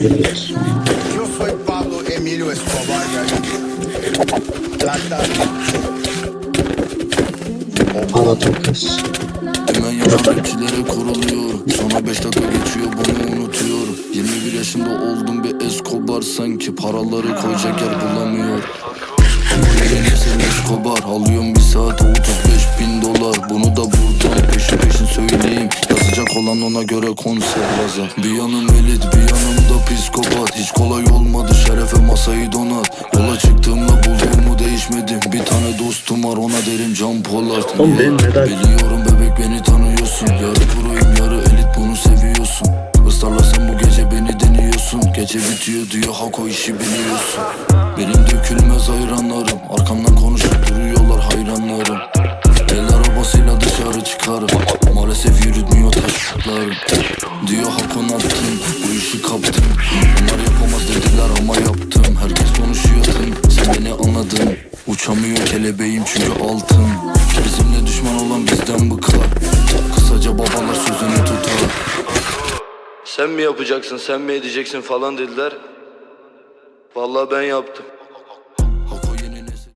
Evet. Yo soy Pablo Emilio Escobar, ya. Plata. Para tokas. Hemen yanındakilere kuruluyor Sonra 5 dakika geçiyor bunu unutuyorum 21 yaşında oldum bir Escobar Sanki paraları koyacak yer bulamıyor sen Escobar Alıyorum bir saat 35 Olan ona göre konser yazar Bir yanım elit bir yanım da psikopat. Hiç kolay olmadı şerefe masayı donat. Yola çıktığımda bulduğumu değişmedim. Bir tane dostum var ona derim Can Polat. Oğlum benim neden- Biliyorum bebek beni tanıyorsun. Yarı proyum yarı elit bunu seviyorsun. Islarlasan bu gece beni deniyorsun. Gece bitiyor diyor Hako işi biliyorsun. Benim dökülmez hayranlarım. Arkamdan konuşup duruyorlar hayranlarım. El arabasıyla dışarı çıkarım. Maalesef Diyor Hakon attım Bu işi kaptım. Bunlar yapamaz dediler ama yaptım. Herkes konuşuyor Sen beni anladın? Uçamıyor kelebeğim çünkü altın. Bizimle düşman olan bizden bıkar Kısaca babalar sözünü tutar. Sen mi yapacaksın sen mi edeceksin falan dediler. Vallahi ben yaptım